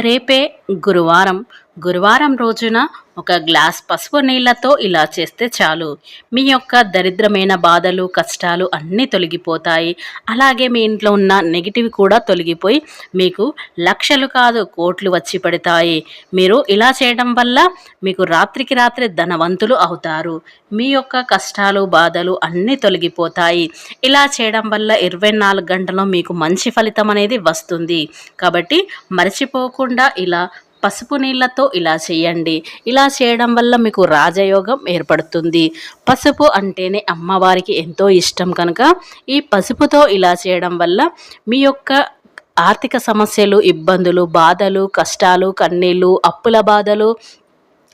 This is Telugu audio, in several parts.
రేపే గురువారం. గురువారం రోజున ఒక గ్లాస్ పసుపు నీళ్ళతో ఇలా చేస్తే చాలు. మీ యొక్క దరిద్రమైన బాధలు కష్టాలు అన్నీ తొలగిపోతాయి. అలాగే మీ ఇంట్లో ఉన్న నెగిటివ్ కూడా తొలగిపోయి మీకు లక్షలు కాదు కోట్లు వచ్చి పడతాయి. మీరు ఇలా చేయడం వల్ల మీకు రాత్రికి రాత్రి ధనవంతులు అవుతారు. మీ యొక్క కష్టాలు బాధలు అన్నీ తొలగిపోతాయి. ఇలా చేయడం వల్ల ఇరవై నాలుగు గంటలు మీకు మంచి ఫలితం అనేది వస్తుంది. కాబట్టి మర్చిపోకుండా ఇలా పసుపు నీళ్ళతో ఇలా చేయండి. ఇలా చేయడం వల్ల మీకు రాజయోగం ఏర్పడుతుంది. పసుపు అంటేనే అమ్మవారికి ఎంతో ఇష్టం కనుక ఈ పసుపుతో ఇలా చేయడం వల్ల మీ యొక్క ఆర్థిక సమస్యలు ఇబ్బందులు బాధలు కష్టాలు కన్నీళ్ళు అప్పుల బాధలు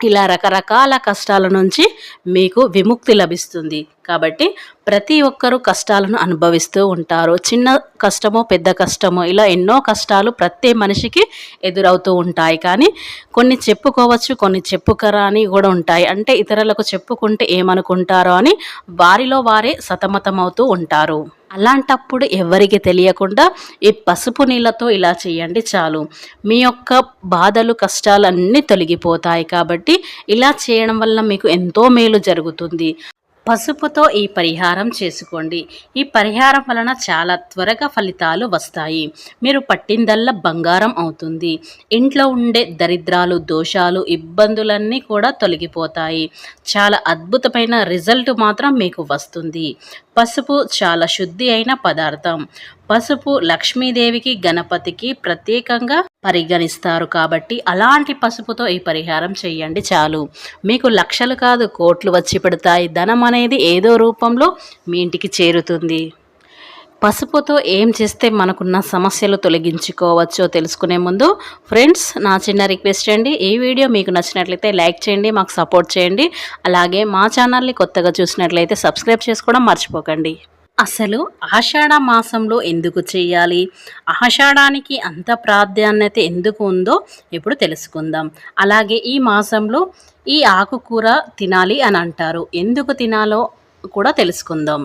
ఇలా రకరకాల కష్టాల నుంచి మీకు విముక్తి లభిస్తుంది. కాబట్టి ప్రతి ఒక్కరూ కష్టాలను అనుభవిస్తూ ఉంటారు. చిన్న కష్టమో పెద్ద కష్టమో ఇలా ఎన్నో కష్టాలు ప్రతి మనిషికి ఎదురవుతూ ఉంటాయి. కానీ కొన్ని చెప్పుకోవచ్చు కొన్ని చెప్పుకరాని కూడా ఉంటాయి. అంటే ఇతరులకు చెప్పుకుంటే ఏమనుకుంటారో అని వారిలో వారే సతమతమవుతూ ఉంటారు. అలాంటప్పుడు ఎవరికి తెలియకుండా ఈ పసుపు నీళ్ళతో ఇలా చేయండి చాలు. మీ యొక్క బాధలు కష్టాలు అన్నీ తొలగిపోతాయి కాబట్టి ఇలా చేయడం వల్ల మీకు ఎంతో మేలు జరుగుతుంది. పసుపుతో ఈ పరిహారం చేసుకోండి. ఈ పరిహారం వలన చాలా త్వరగా ఫలితాలు వస్తాయి. మీరు పట్టిందల్లా బంగారం అవుతుంది. ఇంట్లో ఉండే దరిద్రాలు దోషాలు ఇబ్బందులన్నీ కూడా తొలగిపోతాయి. చాలా అద్భుతమైన రిజల్ట్ మాత్రం మీకు వస్తుంది. పసుపు చాలా శుద్ధి అయిన పదార్థం. పసుపు లక్ష్మీదేవికి గణపతికి ప్రత్యేకంగా పరిగణిస్తారు కాబట్టి అలాంటి పసుపుతో ఈ పరిహారం చేయండి చాలు. మీకు లక్షలు కాదు కోట్లు వచ్చి పెడతాయి. ధనం అనేది ఏదో రూపంలో మీ ఇంటికి చేరుతుంది. పసుపుతో ఏం చేస్తే మనకున్న సమస్యలు తొలగించుకోవచ్చో తెలుసుకునే ముందు ఫ్రెండ్స్ నా చిన్న రిక్వెస్ట్ అండి. ఈ వీడియో మీకు నచ్చినట్లయితే లైక్ చేయండి మాకు సపోర్ట్ చేయండి. అలాగే మా ఛానల్ని కొత్తగా చూసినట్లయితే సబ్స్క్రైబ్ చేసుకోవడం మర్చిపోకండి. అసలు ఆషాఢ మాసంలో ఎందుకు చేయాలి? ఆషాఢానికి అంత ప్రాధాన్యత ఎందుకు ఉందో ఇప్పుడు తెలుసుకుందాం. అలాగే ఈ మాసంలో ఈ ఆకుకూర తినాలి అని అంటారు. ఎందుకు తినాలో కూడా తెలుసుకుందాం.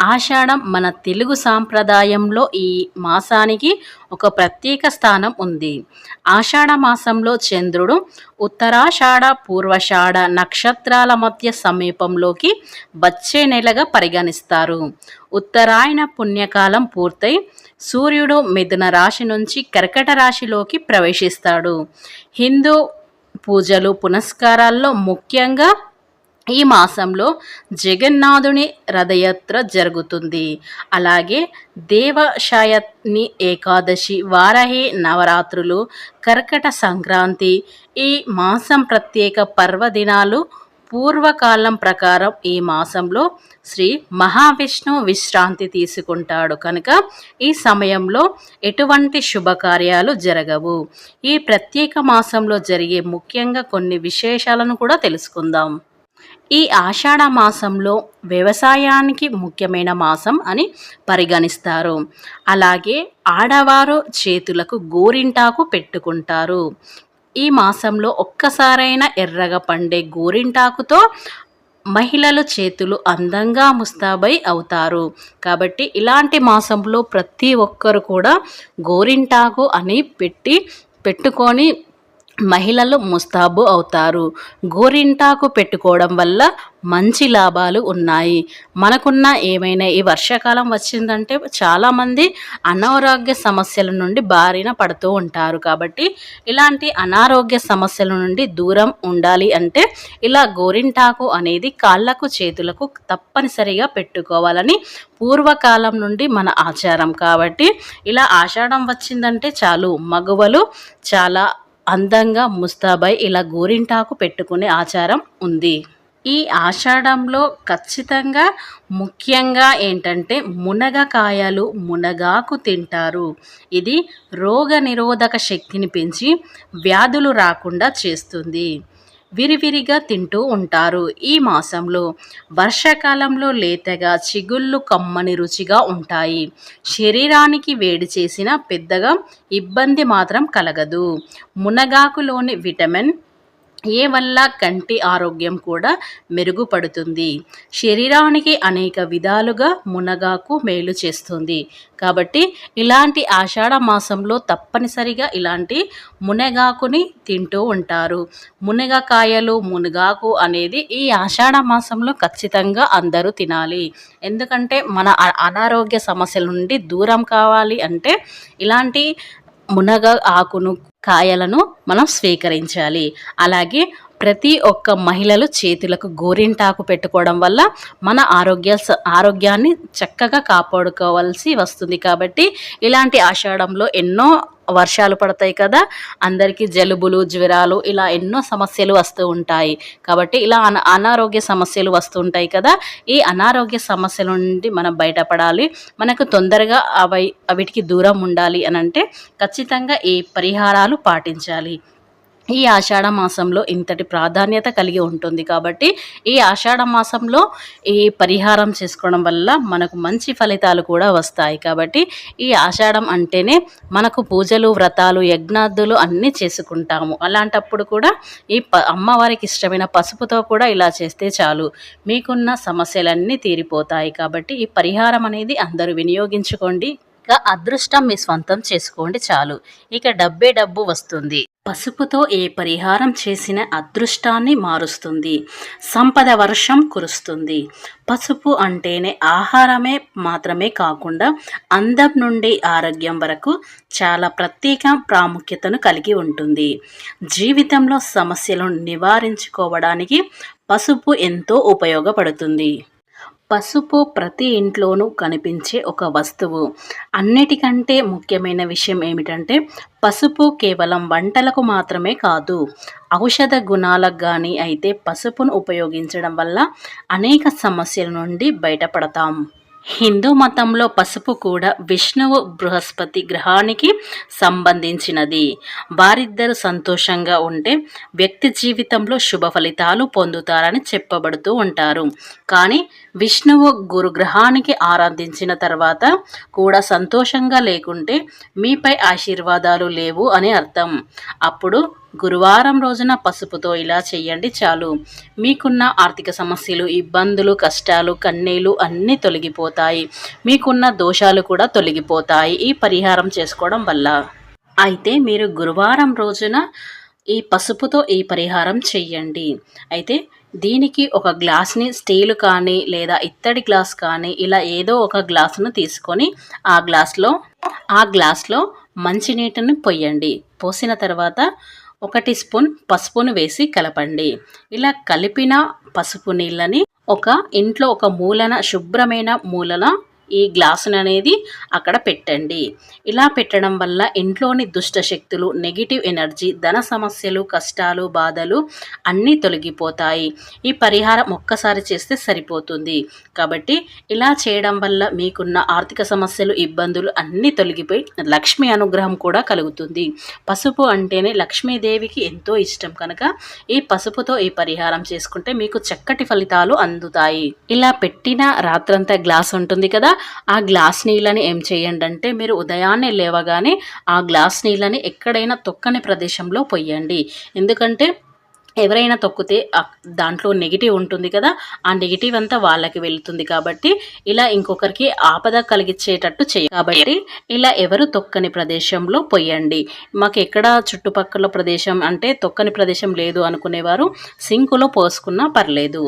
ఆషాఢం మన తెలుగు సాంప్రదాయంలో ఈ మాసానికి ఒక ప్రత్యేక స్థానం ఉంది. ఆషాఢ మాసంలో చంద్రుడు ఉత్తరాషాఢ పూర్వషాఢ నక్షత్రాల మధ్య సమీపంలోకి వచ్చే నెలగా పరిగణిస్తారు. ఉత్తరాయణ పుణ్యకాలం పూర్తయి సూర్యుడు మిథున రాశి నుంచి కర్కట రాశిలోకి ప్రవేశిస్తాడు. హిందూ పూజలు పునస్కారాల్లో ముఖ్యంగా ఈ మాసంలో జగన్నాథుని రథయాత్ర జరుగుతుంది. అలాగే దేవశాయని ఏకాదశి వారహి నవరాత్రులు కర్కట సంక్రాంతి ఈ మాసం ప్రత్యేక పర్వదినాలు పూర్వకాలం ప్రకారం ఈ మాసంలో శ్రీ మహావిష్ణువు విశ్రాంతి తీసుకుంటాడు. కనుక ఈ సమయంలో ఎటువంటి శుభకార్యాలు జరగవు. ఈ ప్రత్యేక మాసంలో జరిగే ముఖ్యంగా కొన్ని విశేషాలను కూడా తెలుసుకుందాం. ఈ ఆషాఢ మాసంలో వ్యవసాయానికి ముఖ్యమైన మాసం అని పరిగణిస్తారు. అలాగే ఆడవారు చేతులకు గోరింటాకు పెట్టుకుంటారు. ఈ మాసంలో ఒక్కసారైనా ఎర్రగా పండే గోరింటాకుతో మహిళలు చేతులు అందంగా ముస్తాబై అవుతారు. కాబట్టి ఇలాంటి మాసంలో ప్రతి ఒక్కరు కూడా గోరింటాకు అని పెట్టి పెట్టుకొని మహిళలు ముస్తాబు అవుతారు. గోరింటాకు పెట్టుకోవడం వల్ల మంచి లాభాలు ఉన్నాయి. మనకున్న ఏమైనా ఈ వర్షాకాలం వచ్చిందంటే చాలామంది అనారోగ్య సమస్యల నుండి బారిన పడుతూ ఉంటారు. కాబట్టి ఇలాంటి అనారోగ్య సమస్యల నుండి దూరం ఉండాలి అంటే ఇలా గోరింటాకు అనేది కాళ్ళకు చేతులకు తప్పనిసరిగా పెట్టుకోవాలని పూర్వకాలం నుండి మన ఆచారం. కాబట్టి ఇలా ఆషాఢం వచ్చిందంటే చాలు. మగువలు చాలా అందంగా ముస్తాబై ఇలా గోరింటాకు పెట్టుకునే ఆచారం ఉంది. ఈ ఆషాఢంలో ఖచ్చితంగా ముఖ్యంగా ఏంటంటే మునగకాయలు మునగాకు తింటారు. ఇది రోగ నిరోధక శక్తిని పెంచి వ్యాధులు రాకుండా చేస్తుంది. విరివిరిగా తింటూ ఉంటారు. ఈ మాసంలో వర్షాకాలంలో లేతగా చిగుళ్ళు కమ్మని రుచిగా ఉంటాయి. శరీరానికి వేడి చేసిన పెద్దగా ఇబ్బంది మాత్రం కలగదు. మునగాకులోని విటమిన్ ఏ వల్ల కంటి ఆరోగ్యం కూడా మెరుగుపడుతుంది? శరీరానికి అనేక విధాలుగా మునగాకు మేలు చేస్తుంది. కాబట్టి ఇలాంటి ఆషాఢ మాసంలో తప్పనిసరిగా ఇలాంటి మునగాకుని తింటూ ఉంటారు. మునగకాయలు మునగాకు అనేది ఈ ఆషాఢ మాసంలో ఖచ్చితంగా అందరూ తినాలి. ఎందుకంటే మన అనారోగ్య సమస్యల నుండి దూరం కావాలి అంటే ఇలాంటి మునగ ఆకును కాయలను మనం స్వీకరించాలి. అలాగే ప్రతి ఒక్క మహిళలు చేతులకు గోరింటాకు పెట్టుకోవడం వల్ల మన ఆరోగ్య స- ఆరోగ్యాన్ని చక్కగా కాపాడుకోవాల్సి వస్తుంది కాబట్టి ఇలాంటి ఆషాఢంలో ఎన్నో వర్షాలు పడతాయి కదా అందరికీ జలుబులు జ్వరాలు ఇలా ఎన్నో సమస్యలు వస్తూ ఉంటాయి. కాబట్టి ఇలా అన అనారోగ్య సమస్యలు వస్తుంటాయి కదా ఈ అనారోగ్య సమస్యల నుండి మనం బయటపడాలి. మనకు తొందరగా అవి వీటికి దూరం ఉండాలి అని అంటే ఖచ్చితంగా ఈ పరిహారాలు పాటించాలి. ఈ ఆషాఢ మాసంలో ఇంతటి ప్రాధాన్యత కలిగి ఉంటుంది కాబట్టి ఈ ఆషాఢ మాసంలో ఈ పరిహారం చేసుకోవడం వల్ల మనకు మంచి ఫలితాలు కూడా వస్తాయి కాబట్టి ఈ ఆషాఢం అంటేనే మనకు పూజలు వ్రతాలు యజ్ఞాదులు అన్నీ చేసుకుంటాము. అలాంటప్పుడు కూడా ఈ అమ్మవారికి ఇష్టమైన పసుపుతో కూడా ఇలా చేస్తే చాలు. మీకున్న సమస్యలన్నీ తీరిపోతాయి కాబట్టి ఈ పరిహారం అనేది అందరూ వినియోగించుకోండి. ఇక అదృష్టం మీ స్వంతం చేసుకోండి చాలు. ఇక డబ్బే డబ్బు వస్తుంది. పసుపుతో ఏ పరిహారం చేసిన అదృష్టాన్ని మారుస్తుంది. సంపద వర్షం కురుస్తుంది. పసుపు అంటేనే ఆహారమే మాత్రమే కాకుండా అందం నుండి ఆరోగ్యం వరకు చాలా ప్రత్యేక ప్రాముఖ్యతను కలిగి ఉంటుంది. జీవితంలో సమస్యలను నివారించుకోవడానికి పసుపు ఎంతో ఉపయోగపడుతుంది. పసుపు ప్రతి ఇంట్లోనూ కనిపించే ఒక వస్తువు. అన్నిటికంటే ముఖ్యమైన విషయం ఏమిటంటే పసుపు కేవలం వంటలకు మాత్రమే కాదు ఔషధ గుణాలకు కానీ అయితే పసుపును ఉపయోగించడం వల్ల అనేక సమస్యల నుండి బయటపడతాం. హిందూ మతంలో పసుపు కూడా విష్ణువు బృహస్పతి గ్రహానికి సంబంధించినది. వారిద్దరు సంతోషంగా ఉంటే వ్యక్తి జీవితంలో శుభ ఫలితాలు పొందుతారని చెప్పబడుతూ ఉంటారు. కానీ విష్ణువు గురు గ్రహానికి ఆరాధించిన తర్వాత కూడా సంతోషంగా లేకుంటే మీపై ఆశీర్వాదాలు లేవు అని అర్థం. అప్పుడు గురువారం రోజున పసుపుతో ఇలా చేయండి చాలు. మీకున్న ఆర్థిక సమస్యలు ఇబ్బందులు కష్టాలు కన్నీలు అన్నీ తొలగిపోతాయి. మీకున్న దోషాలు కూడా తొలగిపోతాయి ఈ పరిహారం చేసుకోవడం వల్ల. అయితే మీరు గురువారం రోజున ఈ పసుపుతో ఈ పరిహారం చెయ్యండి. అయితే దీనికి ఒక గ్లాస్ని స్టీల్ కానీ లేదా ఇత్తడి గ్లాస్ కానీ ఇలా ఏదో ఒక గ్లాసును తీసుకొని ఆ గ్లాస్లో ఆ గ్లాస్లో మంచినీటిని పొయ్యండి పోసిన తర్వాత ఒక టీ స్పూన్ పసుపును వేసి కలపండి. ఇలా కలిపిన పసుపు నీళ్ళని ఒక ఇంట్లో ఒక మూలన శుభ్రమైన మూలన ఈ గ్లాసును అనేది అక్కడ పెట్టండి. ఇలా పెట్టడం వల్ల ఇంట్లోని దుష్ట శక్తులు నెగిటివ్ ఎనర్జీ ధన సమస్యలు కష్టాలు బాధలు అన్నీ తొలగిపోతాయి. ఈ పరిహారం ఒక్కసారి చేస్తే సరిపోతుంది. కాబట్టి ఇలా చేయడం వల్ల మీకున్న ఆర్థిక సమస్యలు ఇబ్బందులు అన్నీ తొలగిపోయి లక్ష్మి అనుగ్రహం కూడా కలుగుతుంది. పసుపు అంటేనే లక్ష్మీదేవికి ఎంతో ఇష్టం కనుక ఈ పసుపుతో ఈ పరిహారం చేసుకుంటే మీకు చక్కటి ఫలితాలు అందుతాయి. ఇలా పెట్టిన రాత్రంతా గ్లాస్ ఉంటుంది కదా ఆ గ్లాస్ నీళ్ళని ఏం చేయండి అంటే మీరు ఉదయాన్నే లేవగానే ఆ గ్లాస్ నీళ్ళని ఎక్కడైనా తొక్కని ప్రదేశంలో పొయ్యండి. ఎందుకంటే ఎవరైనా తొక్కితే దాంట్లో నెగిటివ్ ఉంటుంది కదా ఆ నెగిటివ్ అంతా వాళ్ళకి వెళుతుంది కాబట్టి ఇలా ఇంకొకరికి ఆపద కలిగించేటట్టు చేయ కాబట్టి ఇలా ఎవరు తొక్కని ప్రదేశంలో పొయ్యండి. మాకు ఎక్కడ చుట్టుపక్కల ప్రదేశం అంటే తొక్కని ప్రదేశం లేదు అనుకునేవారు సింకులో పోసుకున్నా పర్లేదు.